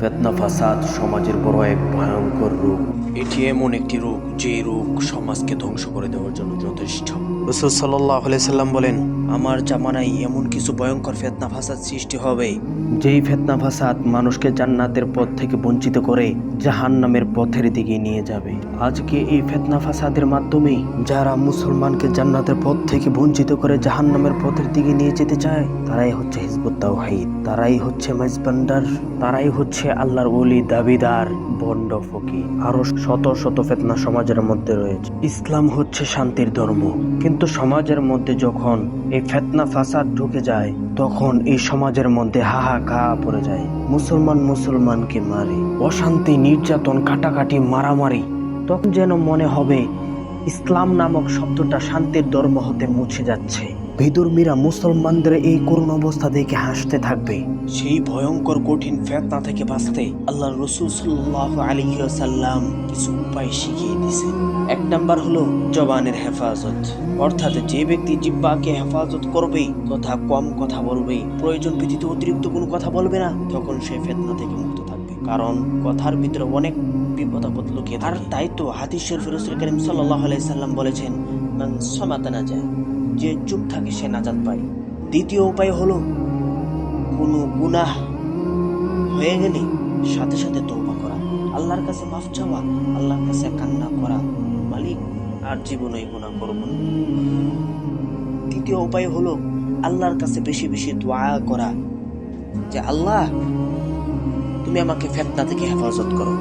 ফেতনা ফাসাদ সমাজের বড় এক ভয়ঙ্কর রোগ এটি এমন একটি রোগ যে রোগ সমাজকে ধ্বংস করে দেওয়ার জন্য যথেষ্ট। রসুল সাল্লাহ সাল্লাম বলেন আমার জামানায় এমন কিছু ভয়ঙ্কর ফেতনা ফাসাদ সৃষ্টি হবে যেই ফেতনা ফাসাদ মানুষকে জান্নাতের পথ থেকে বঞ্চিত করে জাহান্নামের পথের দিকে নিয়ে যাবে। আজকে এই ফেতনা ফাসাদের মাধ্যমে যারা মুসলমানকে জান্নাতের পথ থেকে বঞ্চিত করে জাহান্নামের পথের দিকে নিয়ে যেতে চায় তারাই হচ্ছে হিজবুত তাওহীদ তারাই হচ্ছে মাইজবান্ডার তারাই হচ্ছে আল্লাহর ওলি, দাবিদার, বন্ড ফকি আরও শত শত ফেতনা সমাজের মধ্যে রয়েছে। ইসলাম হচ্ছে শান্তির ধর্ম। কিন্তু সমাজের মধ্যে যখন এই ফেতনা, ফাসাদ ঢুকে যায়, তখন এই সমাজের মধ্যে হাহাকা পড়ে যায়। মুসলমান মুসলমানকে মারে। অশান্তি, নির্যাতন, কাটাকাটি, মারামারি। তখন যেন মনে হবে, ইসলাম নামক শব্দটা শান্তির ধর্ম হতে মুছে যাচ্ছে। বিদুর্মীরা মুসলমানদের এই করুণ অবস্থা দেখে হাসতে থাকবে। সেই ভয়ঙ্কর কঠিন ফেতনা থেকে বাঁচতে আল্লাহ রসুল সাল্লাহ আলিয়াল্লাম কিছু উপায় শিখিয়ে দিয়েছেন। এক নাম্বার হলো জবানের হেফাজত। অর্থাৎ যে ব্যক্তি জিব্বাকে হেফাজত করবে তথা কম কথা বলবে, প্রয়োজন ব্যতীত অতিরিক্ত কোনো কথা বলবে না, তখন সে ফেতনা থেকে মুক্ত থাকবে। কারণ কথার ভিতরে অনেক বিপদ আপদ লুকিয়ে। আর তাই তো হাদিস রসুল করিম সাল্লাহ সাল্লাম বলেছেন, মান সমাতা না যায় যে চুপ থাকে সে নাজাত পায়। দ্বিতীয় উপায় হলো, কোনো গুনাহ হয়ে গেলে সাথে সাথে তৌবা করা। আল্লাহর কাছে মাফ চাওয়া, আল্লাহর কাছে কান্না করা। মালিক আর জীবনে গুনাহ করব না তৃতীয় উপায় হলো, আল্লাহর কাছে বেশি বেশি দোয়া করা যে, আল্লাহ, তুমি আমাকে ফেতনা থেকে হেফাজত করো।